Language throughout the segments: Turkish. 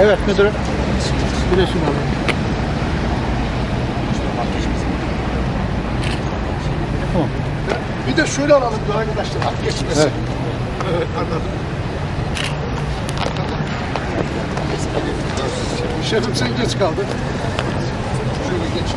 Evet müdürüm. Bir resim alalım. Tamam. Bir de şöyle alalım diyor arkadaşlar. At geçmesin. Evet. Evet, anladım. Şefim sen geç kaldın. Şöyle geç.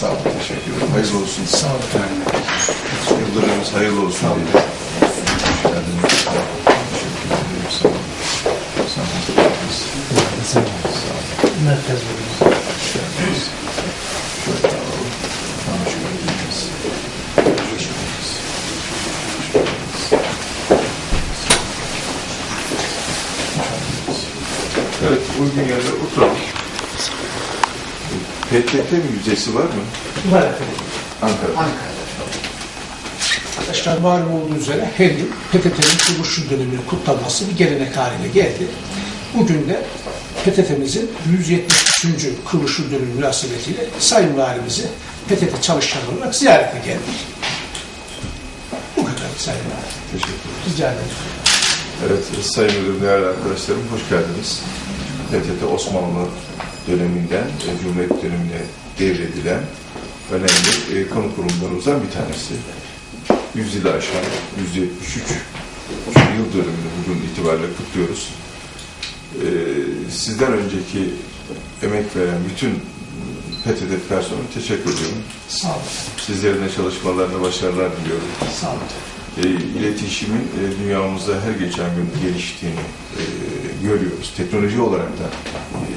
Sağ olun. Teşekkür ederim. Hayırlı olsun. Sağ olun. Yıllarımız hayırlı olsun. Sağ olun. Hoş geldiniz. Teşekkür ederim. Sağ olun. Sağ olun. Sağ olun. Merkez Hoş geldiniz. Şöyle alalım. Hoş geldiniz. Hoş geldiniz. Evet, uygun yerde oturalım. PTT müzesi var mı? Var efendim. Ankara'da. Arkadaşlar malum olduğu üzere her yıl PTT'nin kuruluş dönemini kutlanması bir gelenek haline geldi. Bugün de PTT'mizin 173. kuruluş dönümü münasebetiyle Sayın Valimizi PTT çalışanı olarak ziyarete geldik. Bu kadar Sayın Valim. Teşekkür ederim. Rica ederim. Evet, Sayın Müdürüm, değerli arkadaşlarım, hoş geldiniz. PTT Osmanlı döneminden e, Cumhuriyet dönemine devredilen önemli e, kamu kurumlarımızdan bir tanesi. 100 yılı aşan 173 yıl dönümünü bugün itibariyle kutluyoruz. E, sizden önceki emek veren bütün PTT personeline teşekkür ediyorum. Sağ olun. Sizlerin de çalışmalarına başarılar diliyorum. Sağ olun. e, iletişimin e, dünyamızda her geçen gün geliştiğini e, görüyoruz. Teknoloji olarak da e,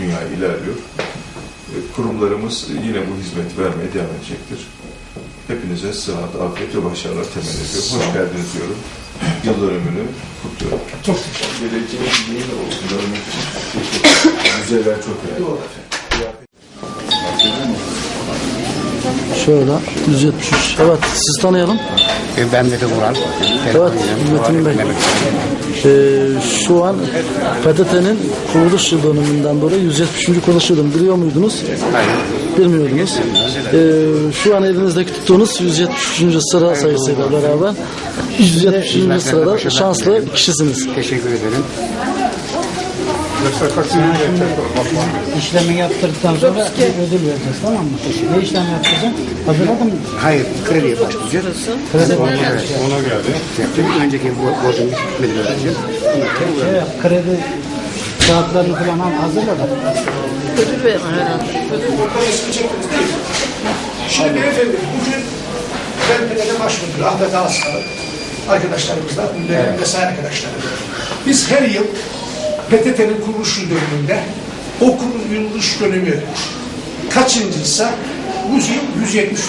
dünya ilerliyor. E, kurumlarımız yine bu hizmeti vermeye devam edecektir. Hepinize sıhhat, afiyet ve başarılar temenni ediyorum. Hoş geldiniz diyorum. Yıl dönümünü kutluyorum. Çok teşekkür Geleceğin değil olsun. Müzeler çok önemli. ederim. Şöyle 173. Evet siz tanıyalım. Ben de de Vural. Evet Metin Bey. Ee, şu an PTT'nin kuruluş yıl dönümünden dolayı 173. kuruluş yıl biliyor muydunuz? Hayır. Bilmiyordunuz. Ee, şu an elinizdeki tuttuğunuz 173. sıra sayısıyla beraber 173. sırada şanslı kişisiniz. Teşekkür ederim. İşlemi yaptırdıktan sonra bir ödül vereceğiz tamam mı? Ne işlem yapacaksın? Hazırladın mı? Hayır, krediye başlayacağız. Kredi Evet, ona geldi. Yapacağım. Önceki bo- borcumu bitmedi vereceğim. şey yap, kredi kağıtlarını falan al, hazırla da. Şimdi beyefendi bugün ben PTT Başmüdürü Ahmet Aslan arkadaşlarımızla, müdürlerim vesaire arkadaşlarım. Biz her yıl PTT'nin kuruluş yıl dönümünde o kuruluş dönümü kaçıncıysa bu yıl 173.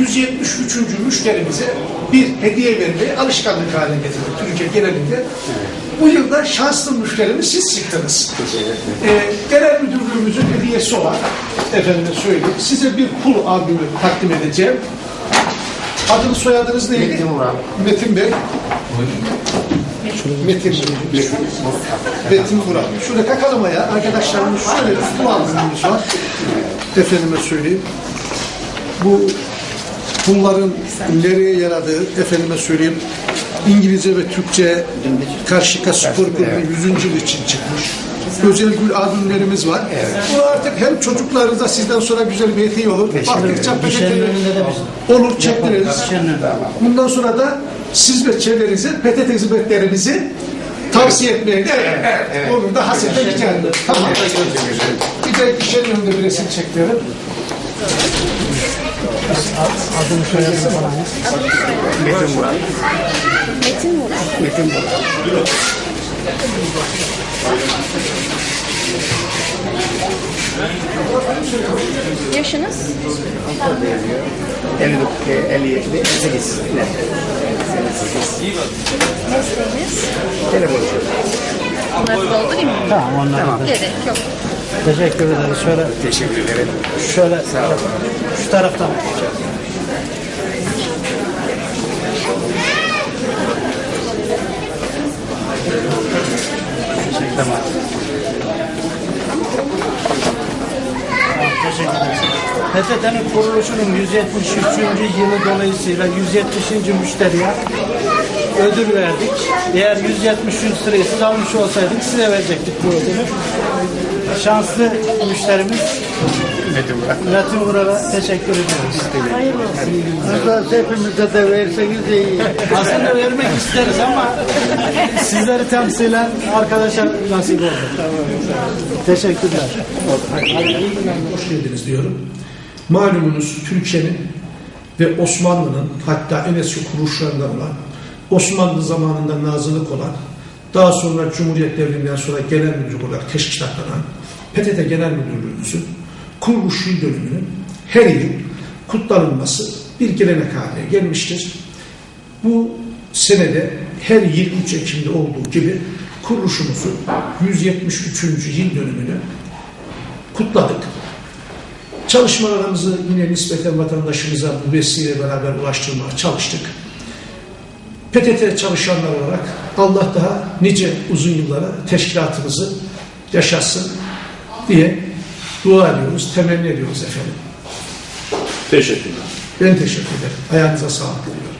173. müşterimize bir hediye vermeyi alışkanlık haline getirdik Türkiye genelinde. bu yılda şanslı müşterimiz siz çıktınız. Ee, genel müdürlüğümüzün hediyesi olan efendime söyleyeyim size bir pul albümü takdim edeceğim. Adınız soyadınız neydi? Metin Murat. Metin Bey. Metin Metin. Metin Murat. Şöyle takalım ayağa. Arkadaşlarımız şöyle bir pul albümümüz var. Efendime söyleyeyim. Bu bunların nereye yaradığı, efendime söyleyeyim, İngilizce ve Türkçe Karşıyaka Spor Kulübü 100. yıl için çıkmış. Özel gül albümlerimiz var. Bu artık hem çocuklarınıza sizden sonra güzel bir hediye olur. Baktıkça biz. olur çektiririz. Bundan sonra da siz ve çevrenize PTT hizmetlerimizi tavsiye etmeye de evet, evet, Olur da hasete gider. Tamam. Bir de gişenin önünde bir resim çektirelim. Adını soyadını falan. Metin Murat. Metin Murat. Metin Murat. Yaşınız? 59, 57, 58. Mesleğiniz? Telefon. Bunları doldurayım mı? Tamam onlar. Tamam. Gerek yok. Teşekkür ederiz. Şöyle Teşekkür ederim. şöyle şu taraftan. Tamam. Tamam, Teşekkür ederiz. PTT'nin kuruluşunun 173. yılı dolayısıyla 170. müşteriye ödül verdik. Eğer 173 lirayı siz almış olsaydık size verecektik bu ödülü. Şanslı müşterimiz Metin Vural'a teşekkür ediyoruz. Burada hepimize de verseniz iyi. Aslında vermek isteriz ama sizleri temsilen arkadaşa nasip oldu. Teşekkürler. Hoş geldiniz diyorum. Malumunuz Türkiye'nin ve Osmanlı'nın hatta en eski kuruluşlarından olan Osmanlı zamanında nazırlık olan daha sonra Cumhuriyet devrinden sonra genel müdürlük olarak teşkilaklanan PTT Genel Müdürlüğümüzün kuruluş yıl dönümünün her yıl kutlanılması bir gelenek haline gelmiştir. Bu senede her yıl 3 Ekim'de olduğu gibi kuruluşumuzun 173. yıl dönümünü kutladık. Çalışmalarımızı yine nispeten vatandaşımıza bu vesileyle beraber ulaştırmaya çalıştık. PTT çalışanlar olarak Allah daha nice uzun yıllara teşkilatımızı yaşatsın diye dua ediyoruz, temenni ediyoruz efendim. Teşekkürler. Ben teşekkür ederim. Ayağınıza sağlık diliyorum.